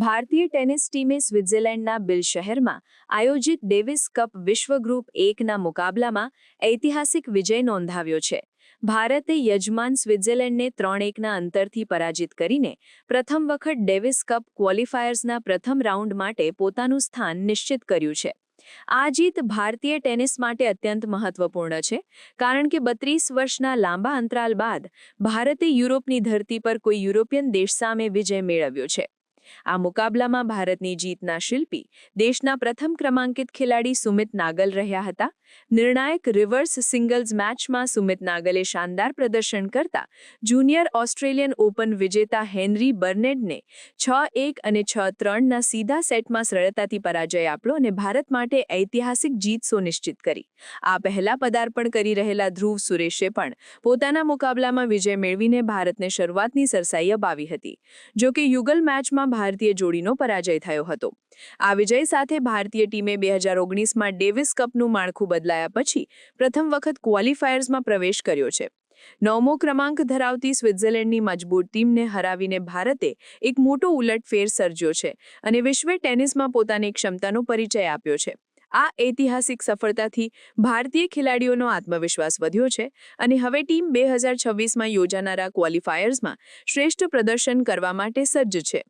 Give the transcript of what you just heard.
ભારતીય ટેનિસ ટીમે સ્વિટ્ઝર્લેન્ડના બિલ શહેરમાં આયોજિત ડેવિસ કપ વિશ્વ ગ્રુપ એકના મુકાબલામાં ઐતિહાસિક વિજય નોંધાવ્યો છે. ભારતે યજમાન સ્વિટ્ઝર્લેન્ડને ત્રણ એકના અંતરથી પરાજિત કરીને પ્રથમ વખત ડેવિસ કપ ક્વોલિફાયર્સના પ્રથમ રાઉન્ડ માટે પોતાનું સ્થાન નિશ્ચિત કર્યું છે. આ જીત ભારતીય ટેનિસ માટે અત્યંત મહત્વપૂર્ણ છે, કારણ કે બત્રીસ વર્ષના લાંબા અંતરાલ બાદ ભારતે યુરોપની ધરતી પર કોઈ યુરોપિયન દેશ સામે વિજય મેળવ્યો છે. આ મુકાબલામાં ભારતની જીતના શિલ્પી, દેશના પ્રથમ ક્રમાંકિત ખેલાડી સુમિત નાગલ રહ્યા હતા. નિર્ણાયક રિવર્સ સિંગલ્સ મેચમાં સુમિત નાગલે શાનદાર પ્રદર્શન કરતા જુનિયર ઓસ્ટ્રેલિયન ઓપન વિજેતા હેનરી બર્નેડને છ એક અને છ ત્રણના સીધા સેટમાં સરળતાથી પરાજય આપ્યો અને ભારત માટે ઐતિહાસિક જીત સુનિશ્ચિત કરી. આ પહેલા પદાર્પણ કરી રહેલા ધ્રુવ સુરેશે પણ પોતાના મુકાબલામાં વિજય મેળવીને ભારતને શરૂઆતની સરસાઈ અપાવી હતી. જોકે યુગલ મેચમાં ભારતીય જોડીનો પરાજય થયો હતો. આ વિજય સાથે ભારતીય ટીમે બે હજાર ઓગણીસમાં ડેવિસ કપનું માળખું બદલાયા પછી પ્રથમ વખત ક્વોલિફાયર્સમાં પ્રવેશ કર્યો છે. નવમો ક્રમાંક ધરાવતી સ્વિટ્ઝરલેન્ડની મજબૂત ટીમને હરાવીને ભારતે એક મોટો ઉલટફેર સર્જ્યો છે અને વિશ્વે ટેનિસમાં પોતાની ક્ષમતાનો પરિચય આપ્યો છે. આ ઐતિહાસિક સફળતાથી ભારતીય ખેલાડીઓનો આત્મવિશ્વાસ વધ્યો છે અને હવે ટીમ બે હજાર છવ્વીસમાં યોજાનારા ક્વોલિફાયર્સમાં શ્રેષ્ઠ પ્રદર્શન કરવા માટે સજ્જ છે.